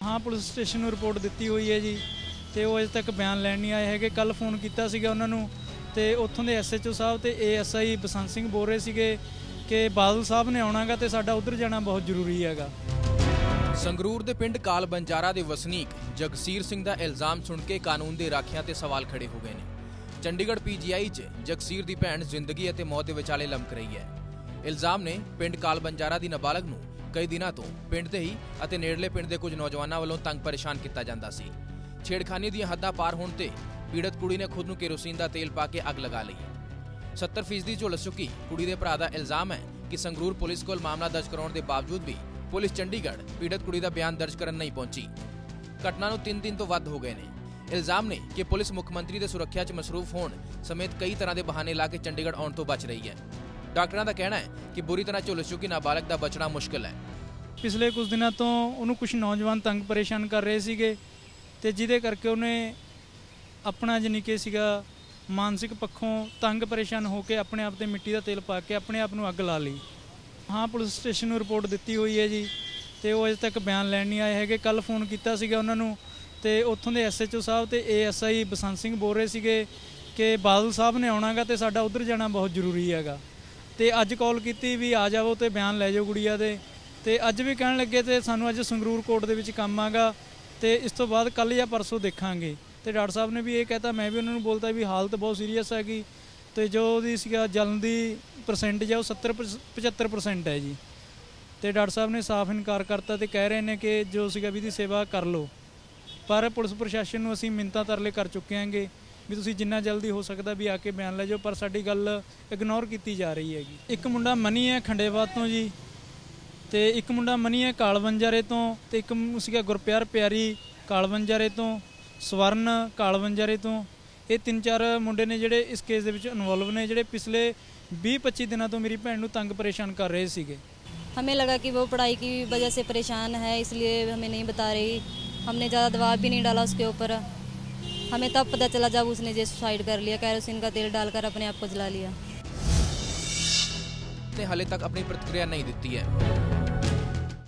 ਹਾਂ, police station ਨੂੰ report ਦਿੱਤੀ ਹੋਈ ਹੈ ਜੀ ਤੇ ਉਹ ਅਜੇ ਤੱਕ ਬਿਆਨ ਲੈਣ ਨਹੀਂ ਆਏ ਹੈਗੇ। ਕੱਲ ਫੋਨ ਕੀਤਾ ਸੀਗਾ ਉਹਨਾਂ ਨੂੰ ਤੇ ਉੱਥੋਂ ਦੇ ਐਸਐਚਓ ਸਾਹਿਬ ਤੇ ਏਐਸਆਈ ਬਸੰਤ ਸਿੰਘ ਬੋਲ ਰਹੇ ਸੀਗੇ ਕਿ ਬਾਦਲ ਸਾਹਿਬ ਨੇ ਆਉਣਾਗਾ ਤੇ ਸਾਡਾ ਉਧਰ ਜਾਣਾ ਬਹੁਤ ਜ਼ਰੂਰੀ ਹੈਗਾ। ਸੰਗਰੂਰ ਦੇ ਪਿੰਡ ਕਾਲ ਬੰਜਾਰਾ ਦੇ ਵਸਨੀਕ ਜਗਸੀਰ ਸਿੰਘ ਦਾ ਇਲਜ਼ਾਮ ਸੁਣ ਕੇ ਕਾਨੂੰਨ ਦੇ ਰਾਖਿਆਂ ਤੇ ਸਵਾਲ ਖੜੇ ਹੋ ਗਏ ਨੇ। ਚੰਡੀਗੜ੍ਹ ਪੀਜੀਆਈ 'ਚ ਜਗਸੀਰ ਦੀ ਭੈਣ ਜ਼ਿੰਦਗੀ ਅਤੇ ਮੌਤ ਦੇ ਵਿਚਾਲੇ ਲਮਕ ਰਹੀ ਹੈ। ਇਲਜ਼ਾਮ ਨੇ ਪਿੰਡ ਕਾਲ ਬੰਜਾਰਾ ਦੀ ਨਾਬਾਲਗ ਨੂੰ ਕਈ ਦਿਨਾਂ ਤੋਂ ਪਿੰਡ ਦੇ ਹੀ ਅਤੇ ਨੇੜਲੇ ਪਿੰਡ ਦੇ ਕੁਝ ਨੌਜਵਾਨਾਂ ਵੱਲੋਂ ਤੰਗ ਪਰੇਸ਼ਾਨ ਕੀਤਾ ਜਾਂਦਾ ਸੀ। ਛੇੜਖਾਨੀ ਦੀਆਂ ਹੱਦਾਂ ਪਾਰ ਹੋਣ ਤੇ ਪੀੜਤ ਕੁੜੀ ਨੇ ਖੁਦ ਨੂੰ ਕੇਰੋਸੀਨ ਦਾ ਤੇਲ ਪਾ ਕੇ ਅੱਗ ਲਗਾ ਲਈ। 70% ਝੁਲਸ ਚੁੱਕੀ ਕੁੜੀ ਦੇ ਭਰਾ ਦਾ ਇਲਜ਼ਾਮ ਹੈ ਕਿ ਸੰਗਰੂਰ ਪੁਲਿਸ ਕੋਲ ਮਾਮਲਾ ਦਰਜ ਕਰਾਉਣ ਦੇ ਬਾਵਜੂਦ ਵੀ ਪੁਲਿਸ ਚੰਡੀਗੜ੍ਹ ਪੀੜਤ ਕੁੜੀ ਦਾ ਬਿਆਨ ਦਰਜ ਕਰਨ ਨਹੀਂ ਪਹੁੰਚੀ। ਘਟਨਾ ਨੂੰ 3 ਦਿਨ ਤੋਂ ਵੱਧ ਹੋ ਗਏ ਨੇ। ਇਲਜ਼ਾਮ ਨੇ ਕਿ ਪੁਲਿਸ ਮੁੱਖ ਮੰਤਰੀ ਦੇ ਸੁਰੱਖਿਆ 'ਚ ਮਸਰੂਫ ਹੋਣ ਸਮੇਤ ਕਈ ਤਰ੍ਹਾਂ ਦੇ ਬਹਾਨੇ ਲਾ ਕੇ ਚੰਡੀਗੜ੍ਹ ਆਉਣ ਤੋਂ ਬਚ ਰਹੀ ਹੈ। ਡਾਕਟਰਾਂ ਦਾ ਕਹਿਣਾ ਹੈ ਕਿ ਬੁਰੀ ਤਰ੍ਹਾਂ ਝੁਲਸ ਚੁੱਕੀ ਨਾਬਾਲਗ ਦਾ ਬਚਣਾ ਮੁਸ਼ਕਲ ਹੈ। ਪਿਛਲੇ ਕੁਝ ਦਿਨਾਂ ਤੋਂ ਉਹਨੂੰ ਕੁਝ ਨੌਜਵਾਨ ਤੰਗ ਪਰੇਸ਼ਾਨ ਕਰ ਰਹੇ ਸੀਗੇ ਤੇ ਜਿਹਦੇ ਕਰਕੇ ਉਹਨੇ ਆਪਣਾ ਜਾਣੀ ਕਿ ਸੀਗਾ ਮਾਨਸਿਕ ਪੱਖੋਂ ਤੰਗ ਪਰੇਸ਼ਾਨ ਹੋ ਕੇ ਆਪਣੇ ਆਪ ਤੇ ਮਿੱਟੀ ਦਾ ਤੇਲ ਪਾ ਕੇ ਆਪਣੇ ਆਪ ਨੂੰ ਅੱਗ ਲਾ ਲਈ। ਹਾਂ, ਪੁਲਿਸ ਸਟੇਸ਼ਨ ਨੂੰ ਰਿਪੋਰਟ ਦਿੱਤੀ ਹੋਈ ਹੈ ਜੀ ਤੇ ਉਹ ਅਜੇ ਤੱਕ ਬਿਆਨ ਲੈਣ ਨਹੀਂ ਆਏ ਹੈਗੇ। ਕੱਲ ਫੋਨ ਕੀਤਾ ਸੀਗਾ ਉਹਨਾਂ ਨੂੰ ਤੇ ਉੱਥੋਂ ਦੇ ਐਸਐਚਓ ਸਾਹਿਬ ਤੇ ਏਐਸਆਈ ਬਸੰਤ ਸਿੰਘ ਬੋਲ ਰਹੇ ਸੀਗੇ ਕਿ ਬਾਦਲ ਸਾਹਿਬ ਨੇ ਆਉਣਾਗਾ ਤੇ ਸਾਡਾ ਉਧਰ ਜਾਣਾ ਬਹੁਤ ਜ਼ਰੂਰੀ ਹੈਗਾ। ਤੇ ਅੱਜ ਕਾਲ ਕੀਤੀ ਵੀ ਆ ਜਾਵੋ ਤੇ ਬਿਆਨ ਲੈ ਜਾਓ ਗੁੜੀਆ ਦੇ। ਤੇ ਅੱਜ ਵੀ ਕਹਿਣ ਲੱਗੇ ਤੇ ਸਾਨੂੰ ਅੱਜ ਸੰਗਰੂਰ ਕੋਰਟ ਦੇ ਵਿੱਚ ਕੰਮ ਆਗਾ ਤੇ ਇਸ ਤੋਂ ਬਾਅਦ ਕੱਲ ਜਾਂ ਪਰਸੋਂ ਦੇਖਾਂਗੇ। ਤੇ ਡਾਕਟਰ ਸਾਹਿਬ ਨੇ ਵੀ ਇਹ ਕਹਿਤਾ, ਮੈਂ ਵੀ ਉਹਨਾਂ ਨੂੰ ਬੋਲਤਾ ਵੀ ਹਾਲਤ ਬਹੁਤ ਸੀਰੀਅਸ ਹੈਗੀ। ਤੇ ਜੋ ਉਹਦੀ ਸੀਗਾ ਜਲਨ ਦੀ ਪਰਸੈਂਟੇਜ ਹੈ ਉਹ 70 75% ਹੈ ਜੀ। ਤੇ ਡਾਕਟਰ ਸਾਹਿਬ ਨੇ ਸਾਫ਼ ਇਨਕਾਰ ਕਰਤਾ ਤੇ ਕਹਿ ਰਹੇ ਨੇ ਕਿ ਜੋ ਸੀਗਾ ਵੀ ਦੀ ਸੇਵਾ ਕਰ ਲਓ। ਪਰ ਪੁਲਿਸ ਪ੍ਰਸ਼ਾਸਨ ਨੂੰ ਅਸੀਂ ਮਿੰਤਾ ਤਰਲੇ ਕਰ ਚੁੱਕੇ ਹਾਂਗੇ। ਵੀ ਤੁਸੀਂ ਜਿੰਨਾ ਜਲਦੀ ਹੋ ਸਕਦਾ ਵੀ ਆ ਕੇ ਬਿਆਨ ਲੈ ਜਾਓ ਪਰ ਸਾਡੀ ਗੱਲ ਇਗਨੋਰ ਕੀਤੀ ਜਾ ਰਹੀ ਹੈਗੀ ਇੱਕ ਮੁੰਡਾ ਮਨੀ ਹੈ ਖੰਡੇਵਾਦ ਤੋਂ ਜੀ ਤੇ ਇੱਕ ਮੁੰਡਾ ਮਨੀ ਹੈ ਕਾਲਵੰਜਾਰੇ ਤੋਂ ਤੇ ਇੱਕ ਮ- ਸੀਗਾ ਗੁਰਪਿਆਰ ਪਿਆਰੀ ਕਾਲਵੰਜਾਰੇ ਤੋਂ ਸਵਰਨ ਕਾਲਵੰਜਾਰੇ ਤੋਂ ਇਹ ਤਿੰਨ ਚਾਰ ਮੁੰਡੇ ਨੇ ਜਿਹੜੇ ਇਸ ਕੇਸ ਦੇ ਵਿੱਚ ਇਨਵੋਲਵ ਨੇ ਜਿਹੜੇ ਪਿਛਲੇ 20-25 ਦਿਨਾਂ ਤੋਂ ਮੇਰੀ ਭੈਣ ਨੂੰ ਤੰਗ ਪਰੇਸ਼ਾਨ ਕਰ ਰਹੇ ਸੀਗੇ हमें लगा कि वो पढ़ाई की वजह से परेशान है इसलिए हमें नहीं बता रही हमने ज़्यादा दबाव भी नहीं डाला उसके ऊपर हमें तब पता चला जब उसने जो सुसाइड कर लिया कैरोसिन का तेल डालकर अपने आप को जला लिया ने हाले तक अपनी प्रतिक्रिया नहीं देती है